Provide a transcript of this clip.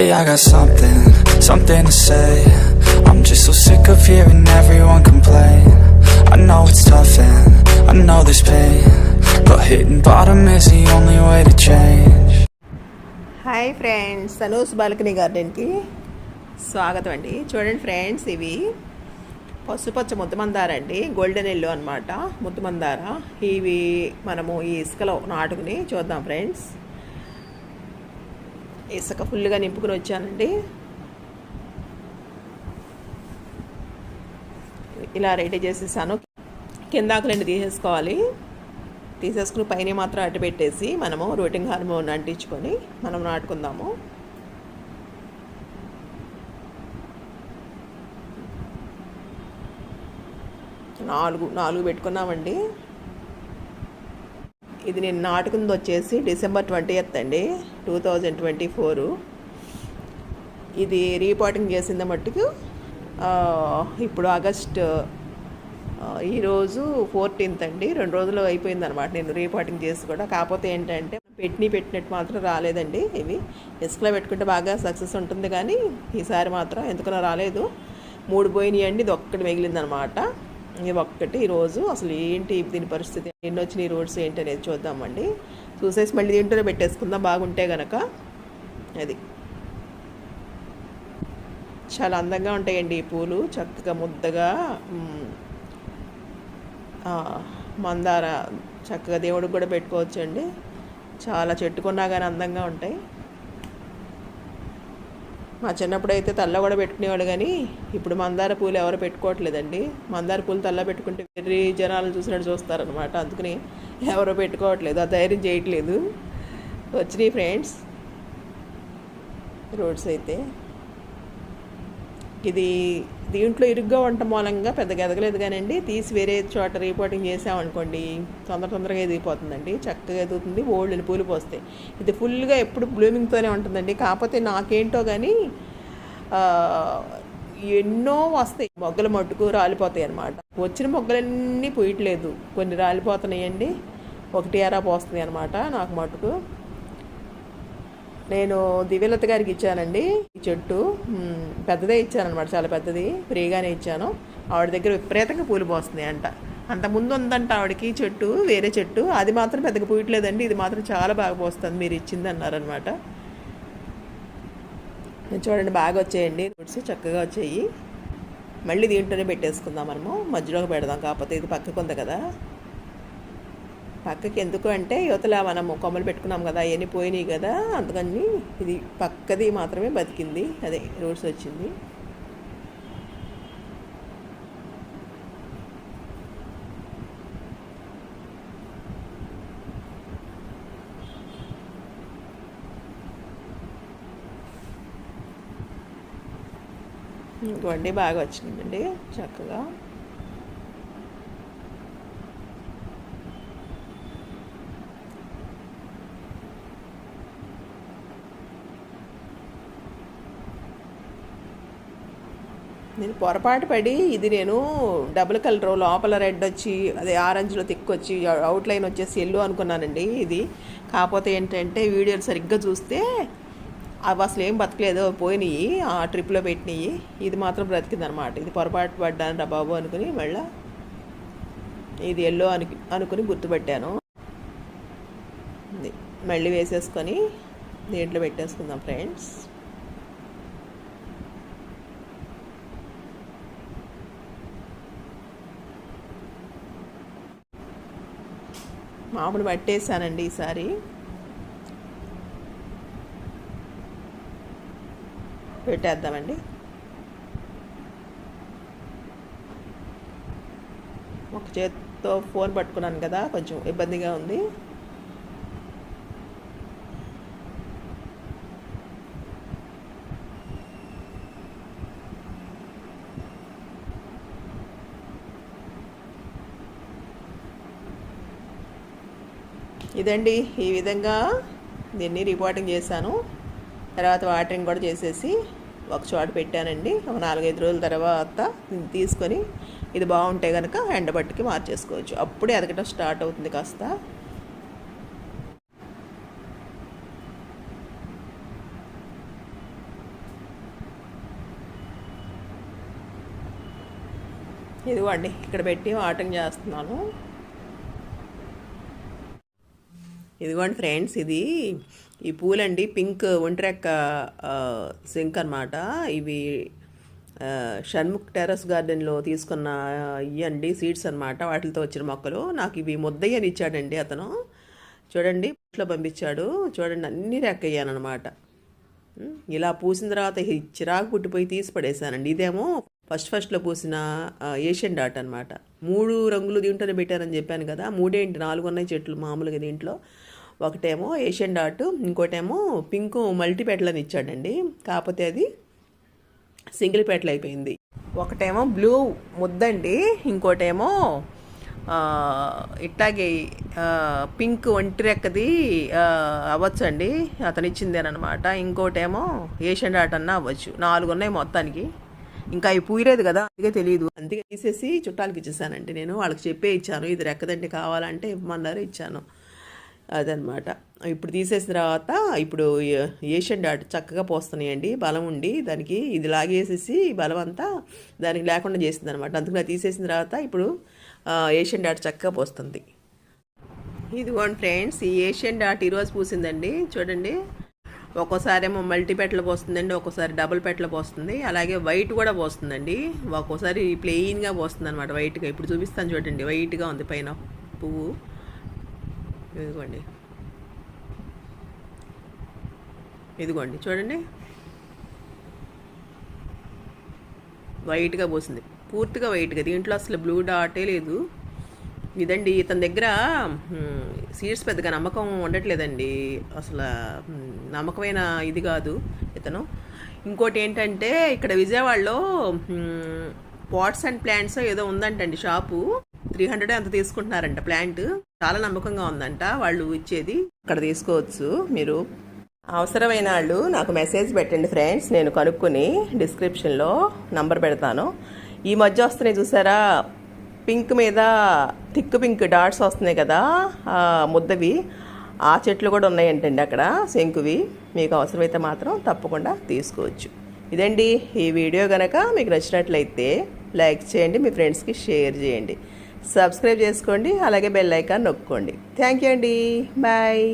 Hey, I got something, something to say. I'm just so sick of hearing everyone complain. I know it's tough and I know there's pain. But hitting bottom is the only way to change. Hi friends Anu's balcony గార్డెన్కి స్వాగతం అండి చూడండి friends ఇవి పసుపచ్చ ముద్దమందార అండి golden yellow అనమాట ముద్దమందార ఇవి మనము ఈ ఇసుకలో నాటుకుని చూద్దాం ఫ్రెండ్స్ ఇసుక ఫుల్గా నింపుకుని వచ్చానండి. ఇలా రెడీ చేసేసాను. కింద ఆకులండి తీసేసుకోవాలి. తీసేసుకుని పైన మాత్రం అడ్డు పెట్టేసి మనము రోటింగ్ హార్మోన్ అంటించుకొని మనం నాటుకుందాము. నాలుగు నాలుగు పెట్టుకున్నామండి. ఇది నేను నాటుకుంది వచ్చేసి డిసెంబర్ ట్వంటీ ఎత్ అండి టూ థౌజండ్ ట్వంటీ ఫోరు. ఇది రీపాటింగ్ చేసింది మట్టుకు ఇప్పుడు ఆగస్ట్ ఈరోజు ఫోర్టీన్త్ అండి. రెండు రోజులు అయిపోయింది అనమాట నేను రీపాటింగ్ చేసి కూడా. కాకపోతే ఏంటంటే పెట్టిని పెట్టినట్టు మాత్రం రాలేదండి ఇవి. ఇసుకలో పెట్టుకుంటే బాగా సక్సెస్ ఉంటుంది కానీ ఈసారి మాత్రం ఎందుకనో రాలేదు. మూడు పోయినాయి అండి ఇది ఒక్కటి మిగిలిందనమాట ఒక్కటి ఈరోజు అసలు ఏంటి దీని పరిస్థితి? ఎన్ని ఈ రోడ్స్ ఏంటి అనేది చూద్దామండి. చూసేసి మళ్ళీ దీంట్లోనే పెట్టేసుకుందాం బాగుంటే గనక. అది. చాలా అందంగా ఉంటాయండి ఈ పూలు. చక్కగా ముద్దగా మందార చక్కగా దేవుడికి కూడా పెట్టుకోవచ్చండి. చాలా చెట్టుకున్నా కానీ అందంగా ఉంటాయి. మా చిన్నప్పుడు అయితే తల్ల కూడా పెట్టుకునేవాడు కానీ ఇప్పుడు మందార పూలు ఎవరు పెట్టుకోవట్లేదండి. మందార పూలు తల్ల పెట్టుకుంటే వెర్రి జనాలు చూసినట్టు చూస్తారనమాట అందుకని ఎవరు పెట్టుకోవట్లేదు ఆ ధైర్యం చేయట్లేదు. వచ్చినాయి ఫ్రెండ్స్ రోడ్స్ అయితే ఇది దీంట్లో ఇరుగ్గా ఉండటం మూలంగా పెద్దగా ఎదగలేదు కానండి తీసి వేరే చోట రిపోర్టింగ్ చేసామనుకోండి తొందర తొందరగా ఎదిగిపోతుందండి చక్కగా ఎదుగుతుంది ఓల్డ్ పూలు పోస్తాయి. ఇది ఫుల్గా ఎప్పుడు బ్లూమింగ్తోనే ఉంటుందండి. కాకపోతే నాకేంటో కానీ ఎన్నో వస్తాయి. మొగ్గలు మట్టుకు రాలిపోతాయి అన్నమాట. వచ్చిన మొగ్గలన్నీ పోయట్లేదు కొన్ని రాలిపోతున్నాయండి. ఒకటి ఎరా పోస్తుంది అనమాట నాకు మటుకు నేను దివ్యలత గారికి ఇచ్చానండి. ఈ చెట్టు పెద్దదే పెద్దదే ఇచ్చానమాట చాలా పెద్దది ఫ్రీగానే ఇచ్చాను. ఆవిడ దగ్గర విపరీతంగా పూలు పోస్తున్నాయి అంట. అంత ముందు ఉందంట ఆవిడకి చెట్టు వేరే చెట్టు. అది మాత్రం పెద్దగా పూయట్లేదండి ఇది మాత్రం చాలా బాగా పోస్తుంది మీరు ఇచ్చింది అన్నారనమాట చూడండి బాగా వచ్చేయండి. ఫ్రూట్స్ చక్కగా వచ్చాయి. మళ్ళీ దీంట్లోనే పెట్టేసుకుందాం మనము. మధ్యలోకి పెడదాం కాకపోతే ఇది పక్కకు ఉంది కదా. పక్కకి ఎందుకు అంటే యువతల మనము కొమ్మలు పెట్టుకున్నాం కదా అవన్నీ పోయినాయి కదా అందుకని ఇది పక్కది మాత్రమే బతికింది. అదే రూట్స్ వచ్చింది. ఇంకోండి బాగా వచ్చిందండి చక్కగా. నేను పొరపాటు పడి ఇది నేను డబుల్ కలర్ లోపల రెడ్ వచ్చి అదే ఆరెంజ్లో తిక్కొచ్చి అవుట్లైన్ వచ్చేసి ఎల్లో అనుకున్నానండి ఇది. కాకపోతే ఏంటంటే వీడియోలు సరిగ్గా చూస్తే అవి అసలు ఏం బతకలేదు పోయినాయి ఆ ట్రిప్లో పెట్టినాయి. ఇది మాత్రం బ్రతికింది అనమాట ఇది పొరపాటు పడ్డాను రా బాబు అనుకుని మళ్ళీ ఇది ఎల్లో అను అనుకుని గుర్తుపెట్టాను. మళ్ళీ వేసేసుకొని దీంట్లో పెట్టేసుకుందాం ఫ్రెండ్స్. మామూలు పట్టేసానండి ఈసారి. పెట్టేద్దామండి. ఒక చేత్తో ఫోన్ పట్టుకున్నాను కదా కొంచెం ఇబ్బందిగా ఉంది. ఇదండి ఈ విధంగా దీన్ని రిపోర్టింగ్ చేశాను. తర్వాత వాటరింగ్ కూడా చేసేసి ఒక చోట పెట్టానండి. ఒక నాలుగైదు రోజుల తర్వాత తీసుకొని ఇది బాగుంటే కనుక ఎండబట్టుకి మార్చేసుకోవచ్చు. అప్పుడే ఎదగటం స్టార్ట్ అవుతుంది కాస్త. ఇదిగోండి ఇక్కడ పెట్టి వాటరింగ్ చేస్తున్నాను. ఇదిగోండి ఫ్రెండ్స్ ఇది ఈ పూలండి పింక్ ఒంటిరెక్క సింక్ అనమాట ఇవి షణ్ముఖ్ టెర్రస్ గార్డెన్లో తీసుకున్న ఇవ్వండి సీడ్స్ అనమాట వాటితో వచ్చిన మొక్కలు. నాకు ఇవి ముద్దయ్యని ఇచ్చాడండి అతను. చూడండి ఇంట్లో పంపించాడు. చూడండి అన్ని రెక్కయ్యానమాట ఇలా పూసిన తర్వాత చిరాకు పుట్టిపోయి తీసి పడేశానండి ఇదేమో ఫస్ట్ ఫస్ట్లో పూసిన ఏషియన్ డాట్ అనమాట మూడు రంగులు దీంట్లోనే పెట్టారని చెప్పాను కదా మూడేంటి? నాలుగు ఉన్నాయి చెట్లు మామూలుగా దీంట్లో. ఒకటేమో ఏషియన్ డాట్ ఇంకోటేమో పింక్ మల్టీ పెటలని ఇచ్చాడండి. కాకపోతే అది సింగిల్ పెట్ల అయిపోయింది. ఒకటేమో బ్లూ ముద్దండి ఇంకోటేమో ఇట్లాగే పింక్ ఒంటి రెక్కది అవ్వచ్చు అండి అతను ఇచ్చిందేనమాట ఇంకోటేమో ఏషియన్ డాట్ అన్న అవ్వచ్చు. నాలుగు ఉన్నాయి మొత్తానికి. ఇంకా అవి పూయలేదు కదా అందుకే తెలియదు అందుకే తీసేసి చుట్టాలకి ఇచ్చేసానండి నేను. వాళ్ళకి చెప్పే ఇచ్చాను. ఇది రెక్కదండి కావాలంటే ఇవ్వమన్నారు ఇచ్చాను. అదనమాట ఇప్పుడు తీసేసిన తర్వాత ఇప్పుడు ఏషియన్ డాట్ చక్కగా పోస్తున్నాయండి. బలం ఉండి దానికి ఇది లాగేసేసి బలం అంతా దానికి లేకుండా చేసింది అనమాట అందుకని తీసేసిన తర్వాత ఇప్పుడు ఏషియన్ డాట్ చక్కగా పోస్తుంది. ఇదిగోండి ఫ్రెండ్స్ ఈ ఏషియన్ డాట్ ఈరోజు పూసిందండి. చూడండి. ఒక్కోసారి ఏమో మల్టీ పెట్టలు పోస్తుందండి ఒక్కోసారి డబుల్ పెట్టలు పోస్తుంది. అలాగే వైట్ కూడా పోస్తుందండి. ఒక్కోసారి ప్లెయిన్గా పోస్తుంది అనమాట వైట్గా. ఇప్పుడు చూపిస్తాను చూడండి వైట్గా ఉంది పైన పువ్వు. ఇదిగోండి. ఇదిగోండి చూడండి. వైట్గా పోసింది. పూర్తిగా వైట్గా. దీంట్లో అసలు బ్లూ డాటే లేదు. ఇదండి ఇతని దగ్గర సీడ్స్ పెద్దగా నమ్మకం ఉండట్లేదండి. అసలు నమ్మకమైన ఇది కాదు ఇతను. ఇంకోటి ఏంటంటే ఇక్కడ విజయవాడలో పాట్స్ అండ్ ప్లాంట్స్ ఏదో ఉందంటండి షాపు. త్రీ హండ్రెడ్ అంత తీసుకుంటున్నారంట ప్లాంట్. చాలా నమ్మకంగా ఉందంట. వాళ్ళు ఇచ్చేది అక్కడ తీసుకోవచ్చు మీరు. అవసరమైన వాళ్ళు నాకు మెసేజ్ పెట్టండి ఫ్రెండ్స్. నేను కనుక్కొని డిస్క్రిప్షన్లో నంబర్ పెడతాను. ఈ మధ్య వస్తున్నాయి చూసారా? పింక్ మీద థిక్ పింక్ డాట్స్ వస్తున్నాయి కదా ముద్దవి. ఆ చెట్లు కూడా ఉన్నాయంటండి అక్కడ శంకువి. మీకు అవసరమైతే మాత్రం తప్పకుండా తీసుకోవచ్చు. ఇదండి ఈ వీడియో కనుక మీకు నచ్చినట్లయితే లైక్ చేయండి మీ ఫ్రెండ్స్కి షేర్ చేయండి. సబ్స్క్రైబ్ చేసుకోండి అలాగే బెల్ ఐకాన్ నొక్కోండి. థ్యాంక్ యూ అండి. బాయ్.